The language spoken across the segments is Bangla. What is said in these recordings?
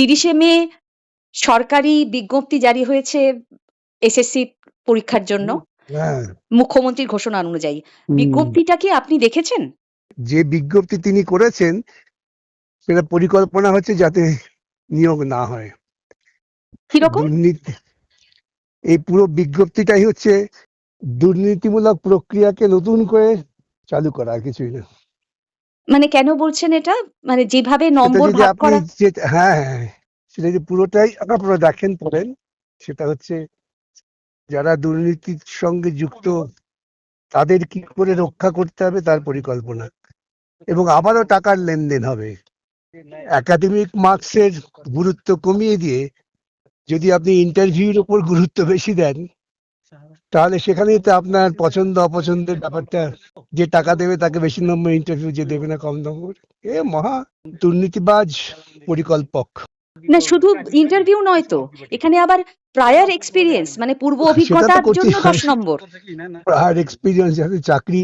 তিরিশে মে সরকারি বিজ্ঞপ্তি জারি হয়েছে এসএসসি পরীক্ষার জন্য। হ্যাঁ। মুখ্যমন্ত্রীর ঘোষণা অনুযায়ী। বিজ্ঞপ্তিটা কি আপনি দেখেছেন? যে বিজ্ঞপ্তি তিনি করেছেন সেটা পরিকল্পনা হচ্ছে যাতে নিয়োগ না হয়। কীরকম? এই পুরো বিজ্ঞপ্তিটাই হচ্ছে দুর্নীতিমূলক প্রক্রিয়াকে নতুন করে চালু করা কিছুই না। মানে কেন বলছেন এটা? মানে যেভাবে নম্বর ভাগ করা হ্যাঁ হ্যাঁ সেটা যে পুরোটাই আপনারা দেখেন পড়েন সেটা হচ্ছে যারা দুর্নীতির সঙ্গে যুক্ত তাদের কি করে রক্ষা করতে হবে তার পরিকল্পনা। এবং আবারও টাকার লেনদেন হবে। একাডেমিক মার্কসের গুরুত্ব কমিয়ে দিয়ে যদি আপনি ইন্টারভিউর উপর গুরুত্ব বেশি দেন তাহলে সেখানেই তো আপনার পছন্দ অপছন্দের ব্যাপারটা যে টাকা দেবে তাকে বেশি নম্বর ইন্টারভিউ যে দেবে না কম নম্বর। এ মহা দুর্নীতিবাজ পরিকল্পক। না শুধু ইন্টারভিউ নয় তো এখানে আবার প্রায়ার এক্সপিরিয়েন্স মানে পূর্ব অভিজ্ঞতার জন্য। দশ নম্বর। আর এক্সপিরিয়েন্স যাদের চাকরি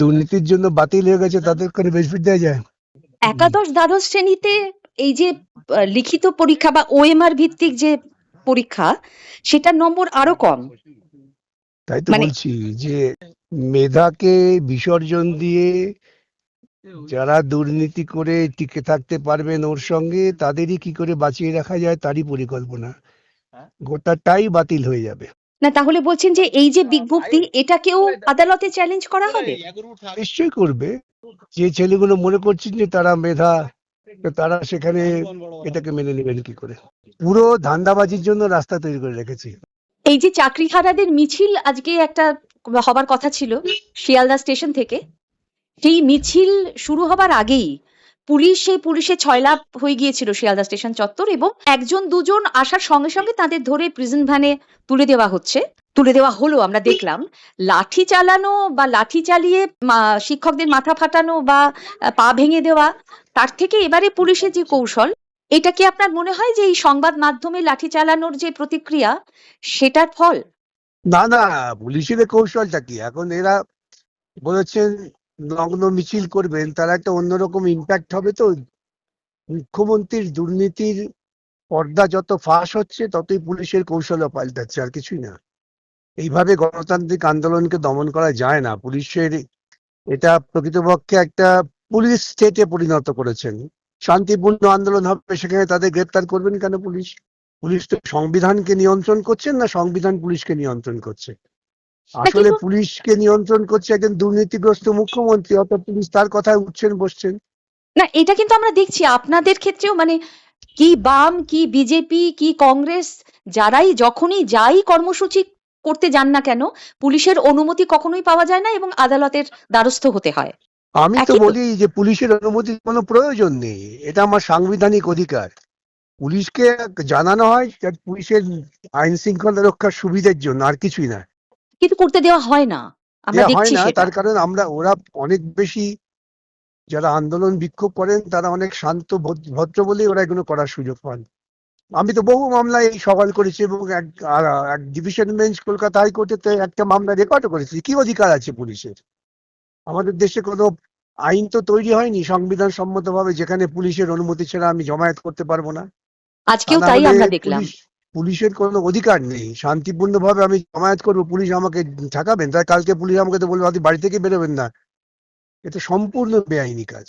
দুর্নীতির জন্য বাতিল হয়ে গেছে তাদের করে বেনিফিট দেওয়া যায়। একাদশ দ্বাদশ শ্রেণীতে এই যে লিখিত পরীক্ষা বা ওএমআর ভিত্তিক যে পরীক্ষা সেটার নম্বর আরও কম। তাই তো মানে- বলছি যে মেধাকে বিসর্জন দিয়ে যারা দুর্নীতি করে টিকে থাকতে পারবেন ওর সঙ্গে তাদেরই কি করে বাঁচিয়ে রাখা যায় তারই পরিকল্পনা। গোটাটাই বাতিল হয়ে যাবে। না তাহলে বলছেন যে এই যে বিজ্ঞপ্তি এটাকেও আদালতে চ্যালেঞ্জ করা হবে? নিশ্চয়ই করবে। যে ছেলেগুলো মনে করছেন যে তারা মেধা তারা সেখানে এটাকে মেনে নেবেন কি করে? পুরো ধান্দাবাজির জন্য রাস্তা তৈরি করে রেখেছি। এই যে চাকরিহারাদের মিছিল আজকে একটা হবার কথা ছিল শিয়ালদা স্টেশন থেকে, সেই মিছিল শুরু হবার আগেই পুলিশ পুলিশে ছয় লাভ হয়ে গিয়েছিল শিয়ালদা স্টেশন চত্বর এবং একজন দুজন আসার সঙ্গে সঙ্গে তাদের ধরে প্রিজন ভ্যানে তুলে দেওয়া হচ্ছে। তুলে দেওয়া হলো, আমরা দেখলাম। লাঠি চালানো বা লাঠি চালিয়ে শিক্ষকদের মাথা ফাটানো বা পা ভেঙে দেওয়া, তার থেকে এবারে পুলিশের যে কৌশল এটা কি আপনার মনে হয় যে এই সংবাদ মাধ্যমে লাঠি চালানোর যে প্রতিক্রিয়া, সেটার ফল? না না, পুলিশের কৌশলটা কি? এখন এরা বলেছেন নগ্ন মিছিল করবেন, তার একটা অন্যরকম ইম্প্যাক্ট হবে তো। মুখ্যমন্ত্রীর দুর্নীতির পর্দা যত ফাঁস হচ্ছে, ততই পুলিশের কৌশলও পাল্টাচ্ছে, আর কিছুই না। এইভাবে গণতান্ত্রিক আন্দোলনকে দমন করা যায় না। পুলিশের এটা প্রকৃতপক্ষে একটা পুলিশ স্টেটে পরিণত করেছেন। শান্তিপূর্ণ আন্দোলন হবে সেখানে তাদের গ্রেপ্তার করবেন কেন পুলিশ? পুলিশ তো সংবিধানকে নিয়ন্ত্রণ করছেন না সংবিধান পুলিশকে নিয়ন্ত্রণ করছে? আসলে পুলিশকে নিয়ন্ত্রণ করছে একজন দুর্নীতিগ্রস্ত মুখ্যমন্ত্রী অর্থাৎ পুলিশ তার কথায় উঠছেন বসছেন। না এটা কিন্তু আমরা দেখছি। আপনাদের ক্ষেত্রেও মানে কি বাম কি বিজেপি কি কংগ্রেস যারাই যখনই যাই কর্মসূচি করতে যান না কেন পুলিশের অনুমতি কখনোই পাওয়া যায় না এবং আদালতের দ্বারস্থ হতে হয়। আমি তো বলি যে পুলিশের অনুমতির কোনো প্রয়োজন নেই। এটা আমার সাংবিধানিক অধিকার। পুলিশকে জানানো হয় পুলিশের আইন শৃঙ্খলা রক্ষার সুবিধার জন্য আর কিছুই না। কিন্তু করতে দেওয়া হয় না। আমরা দেখছি না তার কারণ আমরা ওরা অনেক বেশি যারা আন্দোলন বিক্ষোভ করেন তারা অনেক শান্ত ভদ্র- বলেই ওরা এগুলো করার সুযোগ পান। আমি তো বহু মামলায় এই সওয়াল করেছি এবং এক এক ডিভিশন বেঞ্চ কলকাতা হাইকোর্টে তো একটা মামলা রেকর্ডও করেছি। কি অধিকার আছে পুলিশের? আমাদের দেশে কোনো আইন তো তৈরি হয়নি সংবিধান সম্মত ভাবে যেখানে পুলিশের অনুমতি ছাড়া আমি জমায়েত করতে পারব না। আজকেও তাই আমরা দেখলাম। পুলিশের কোনো অধিকার নেই। শান্তিপূর্ণ ভাবে আমি জমায়েত করব পুলিশ আমাকে ঠেকাবেন? তাই কালকে পুলিশ আমাকে তো বলবে আপনি বাড়ি থেকে বেরোবেন না। এটা সম্পূর্ণ বেআইনি কাজ।